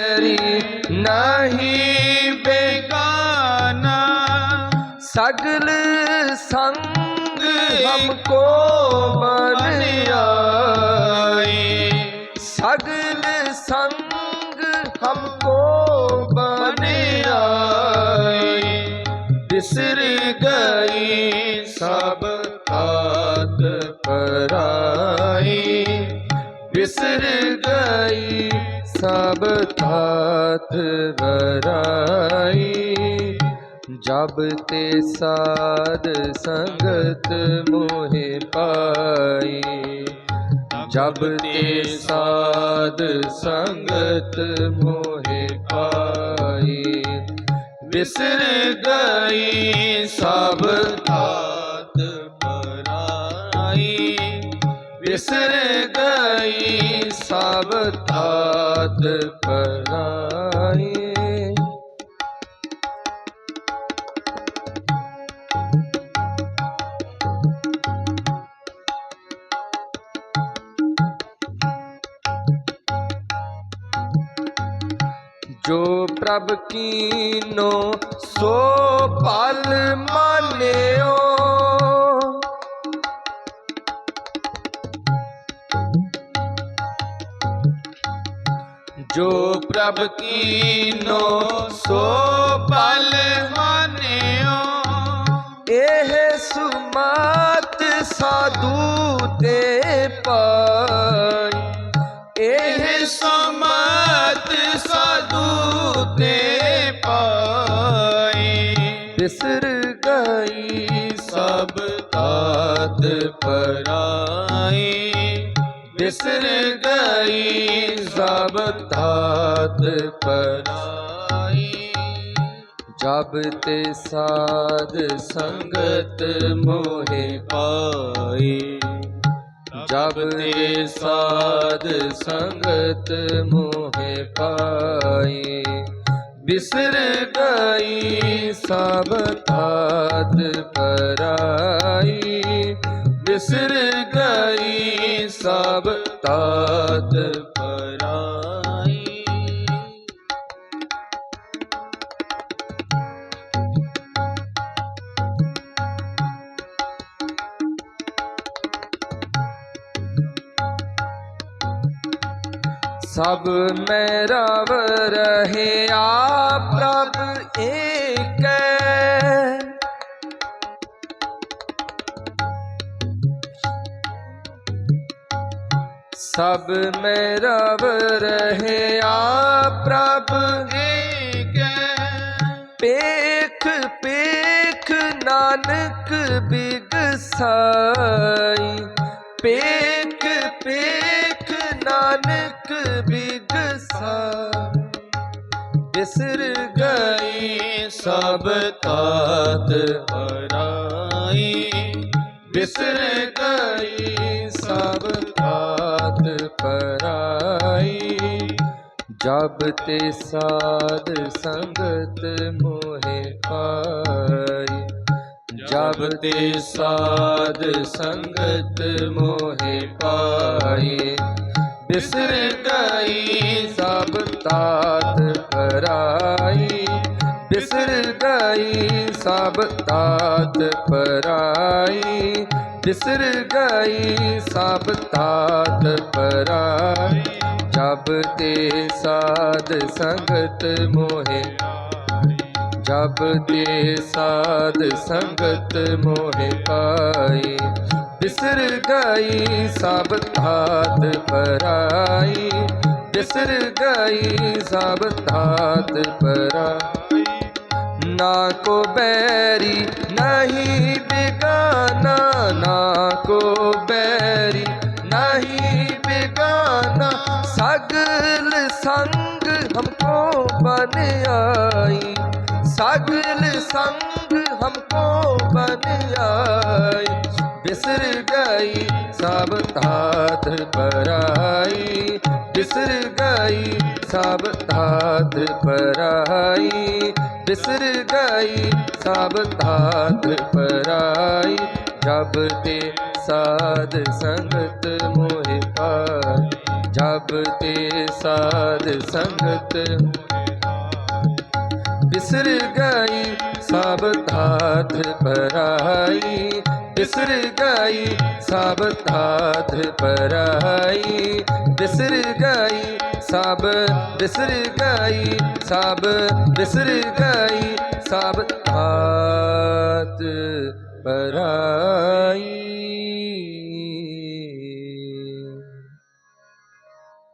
ਤੇਰੀ ਨਹੀਂ ਬੇਗਾਨਾ, ਸਗਲ ਸੰਗ ਹਮ ਕੋ ਮਨ ਸਗਲ ਸੰਗ ਹਮ ਕੋ ਮਨ ਆਈ। ਬਿਸਰ ਗਈ ਸਭ ਤਾਤ ਪਰਾਈ। ਬਿਸਰ ਗਈ ਸਭ ਤਾਤ ਵਰਾਈ, ਜਬ ਤੇ ਸਾਧ ਸੰਗਤ ਮੋਹਿ ਪਾਈ। ਜਬ ਤੇ ਸਾਧ ਸੰਗਤ ਮੋਹਿ ਪਾਈ, ਵਿਸਰ ਗਈ ਸਭ ਤਾਤ ਵਰਾਈ। ਵਿਸਰ ਗਈ ਸਭ ਤਾਤ ਪਦ ਪਰਾਏ ਜੋ ਪ੍ਰਭ ਕੀਨੋ ਸੋ ਪਲ ਮਾਨਿਓ ਜੋ ਪ੍ਰਭ ਕੀ ਨੋ ਸੋ ਪਲ ਮਾਨਿਓ। ਇਹ ਸੁਮਤ ਸਾਧੂ ਤੇ ਪਾਈ। ਇਹ ਸੁਮਤ ਸਾਧੂ ਤੇ ਪਾਈ। ਬਿਸਰ ਗਈ ਸਭ ਤਾਤ ਪਰਾਈ। ਬਿਸਰ ਗਈ ਸਭ ਤਾਤ ਪਰਾਈ। ਜਬ ਤੇ ਸਾਧ ਸੰਗਤ ਮੋਹਿ ਪਾਈ। ਜਬ ਤੇ ਸਾਧ ਸੰਗਤ ਮੋਹਿ ਪਾਈ। ਬਿਸਰ ਗਈ ਸਭ ਤਾਤ ਪਰਾਈ। ਬਿਸਰ ਗਈ ਸਭ ਤਾਤ ਪਰਾਈ। ਸਭ ਮੇਰਾ ਰਵ ਰਹਿਆ ਪ੍ਰਭ ਏਕੈ। ਸਭ ਮੈਂ ਰਵ ਰਹਿਆ ਪ੍ਰਭ। ਏਕੈ ਪੇਖ ਪੇਖ ਨਾਨਕ ਬਿਗਸਾਈ। ਪੇਖ ਪੇਖ ਨਾਨਕ ਬਿਗਸਾਈ। ਬਿਸਰ ਗਈ ਸਭ ਤਾਤ ਹਰਾਈ। ਬਿਸਰ ਗਈ ਸਭ ਪਰਾਈ ਜਬ ਤੇ ਸਾਧ ਸੰਗਤ ਮੋਹਿ ਪਾਈ, ਜਬ ਤੇ ਸਾਧ ਸੰਗਤ ਮੋਹਿ ਪਾਈ, ਬਿਸਰ ਗਈ ਸਭ ਤਾਤ ਪਰਾਈ ਬਿਸਰ ਗਈ ਸਭ ਤਾਤ ਪਰਾਈ ਬਿਸਰ ਗਈ ਸਭ ਤਾਤ ਪਰਾਈ, ਜਬ ਤੇ ਸਾਧ ਸੰਗਤ ਮੋਹਿ ਜਬ ਤੇ ਸਾਧ ਸੰਗਤ ਮੋਹਿ ਪਾਈ। ਬਿਸਰ ਗਈ ਸਭ ਤਾਤ ਪਰਾਈ ਬਿਸਰ ਗਈ ਸਭ ਤਾਤ ਪਰਾਈ। ਨਾ ਕੋ ਬੈਰੀ ਨਹੀਂ ਬਿਗਾਨਾ, ਨਾ ਕੋ ਬੈਰੀ ਨਹੀਂ ਬਿਗਾਨਾ। ਸਗਲ ਸੰਗ ਹਮਕੋ ਬਨ ਆਈ, ਸਗਲ ਸੰਗ ਹਮਕੋ ਬਨ ਆਈ। ਬਿਸਰ ਗਈ ਸਭ ਤਾਤ ਪਰਾਈ ਬਿਸਰ ਗਈ ਸਭ ਤਾਤ ਪਰਾਈ ਬਿਸਰ ਗਈ ਸਭ ਤਾਤ ਪਰਾਈ, ਜਬ ਤੇ ਸਾਧ ਸੰਗਤ ਮੋਹਿ ਪਾਈ, ਜਬ ਤੇ ਸਾਧ ਸੰਗਤ ਬਿਸਰ ਗਈ, ਸਭ ਥਾਥ ਪਰਾਈ, ਬਿਸਰ ਗਈ, ਸਭ ਥਾਥ ਪਰਾਈ, ਬਿਸਰ ਗਈ, ਸਭ ਬਿਸਰ ਗਈ, ਸਭ ਬਿਸਰ ਗਈ ਸਭ ਆਤ ਪਰਾਈ।